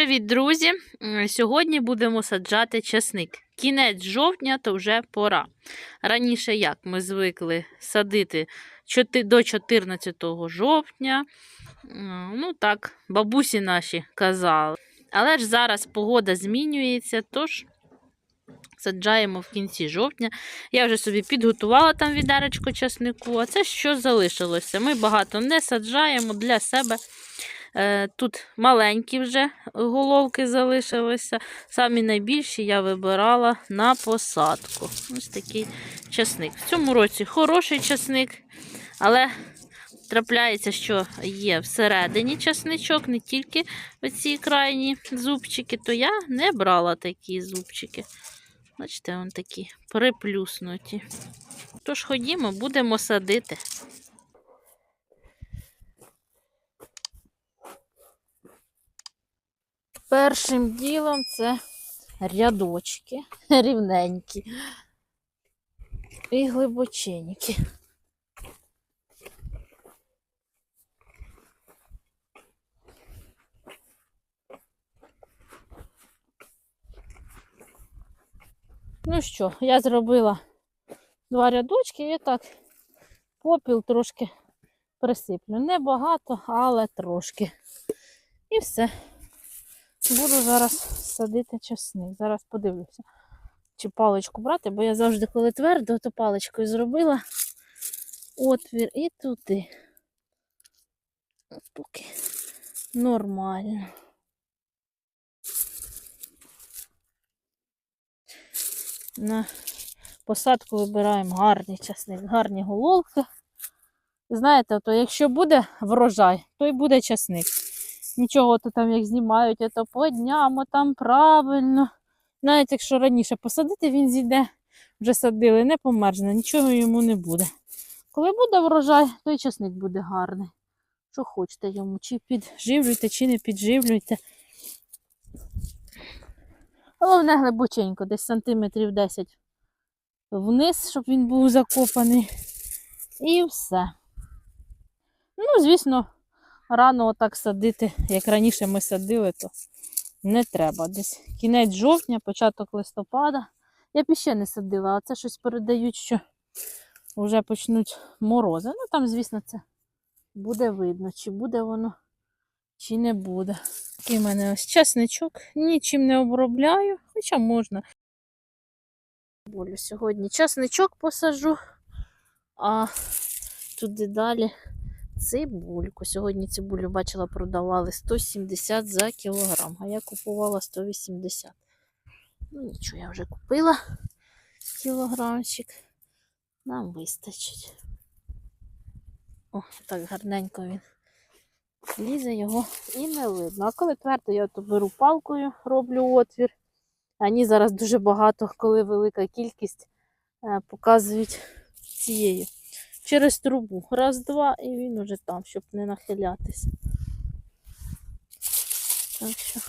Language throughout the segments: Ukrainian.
Привіт, друзі! Сьогодні будемо саджати часник. Кінець жовтня то вже пора. Раніше як ми звикли садити до 14 жовтня. Ну так, бабусі наші казали. Але ж зараз погода змінюється, тож саджаємо в кінці жовтня. Я вже собі підготувала там відеречко часнику, а це що залишилося. Ми багато не саджаємо для себе. Е, Тут маленькі вже головки залишилися. Самі найбільші я вибирала на посадку. Ось такий часник. В цьому році хороший часник, але трапляється, що є всередині часничок, не тільки оці крайні зубчики, то я не брала такі зубчики. Бачите, вони такі приплюснуті. Тож ходімо, будемо садити. Першим ділом це рядочки рівненькі і глибоченькі. Ну що, я зробила два рядочки і так попіл трошки присиплю. Небагато, але трошки. І все. Буду зараз садити часник. Зараз подивлюся, чи паличку брати, бо я завжди, коли твердо, то паличкою зробила отвір і туди. Поки нормально. На посадку вибираємо гарний часник, гарні головки. Знаєте, то якщо буде врожай, то й буде часник. Нічого то там як знімають, то по дням, там правильно. Навіть якщо раніше посадити, він зійде, вже садили, не померзне, нічого йому не буде. Коли буде врожай, то й часник буде гарний. Що хочете йому, чи підживлюйте, чи не підживлюйте. Головне глибоченько, десь сантиметрів 10 вниз, щоб він був закопаний. І все. Ну, звісно, рано отак садити, як раніше ми садили, то не треба. Десь кінець жовтня, початок листопада. Я б іще не садила, а це щось передають, що вже почнуть морози. Ну там, звісно, це буде видно, чи буде воно, чи не буде. Такий в мене ось часничок. Нічим не обробляю, хоча можна. Болю сьогодні часничок посажу, а туди далі цибульку. Сьогодні цибулю бачила, продавали 170 за кілограм, а я купувала 180. Ну нічого, я вже купила кілограмчик. Нам вистачить. О, так гарненько він лізе його і не видно. А коли твердо, я то беру палкою, роблю отвір. Ані зараз дуже багато, коли велика кількість, е, показують цією через трубу. Раз, два, і він уже там, щоб не нахилятися. Так що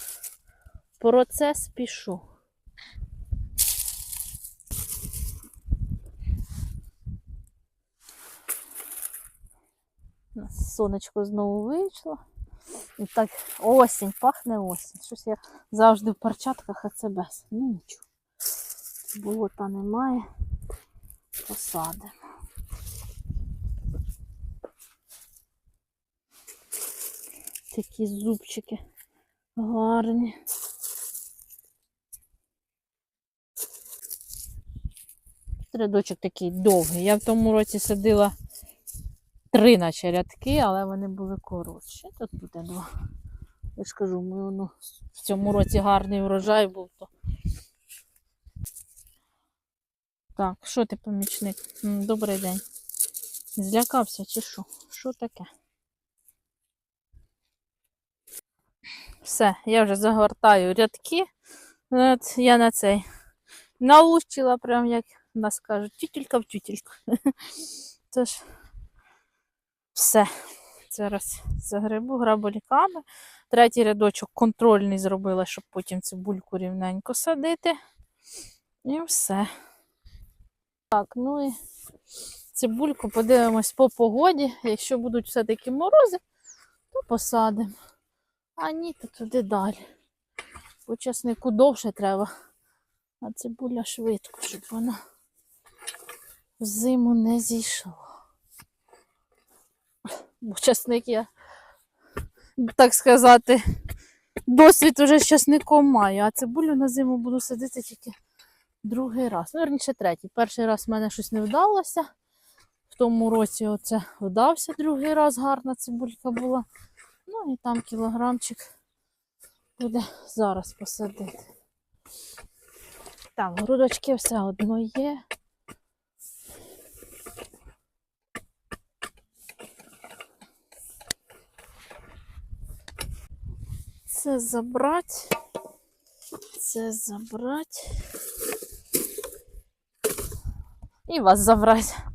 процес пішов. Сонечко знову вийшло. І так осінь, пахне осінь. Щось я завжди в перчатках, а це без. Ну нічого. Болота немає. Посадимо. Такі зубчики гарні. Рядочок такий довгий. Я в тому році садила три наче рядки, але вони були коротші. Тут буде два. Я ж кажу, ми воно в цьому році гарний врожай був. то. Так, що ти, помічник? Добрий день. Злякався чи що? Що таке? Все, я вже загортаю рядки. От я на цей научила, прям як нас кажуть, тютілька в тютільку. Тож, все. Зараз загребу граболіками. Третій рядочок контрольний зробила, щоб потім цибульку рівненько садити. І все. Так, ну і цибульку подивимось по погоді. Якщо будуть все-таки морози, то посадимо. А ні, то туди далі. По часнику довше треба, а цибуля швидко, щоб вона в зиму не зійшла. Бо часник я, так сказати, досвід уже з часником маю, а цибулю на зиму буду садити тільки другий раз. Ну, верніше третій. Перший раз в мене щось не вдалося. В тому році оце вдався другий раз, гарна цибулька була. Ну і там кілограмчик буде зараз посадити. Так, грудочки все одно є. Це забрати. Це забрати. І вас забрати.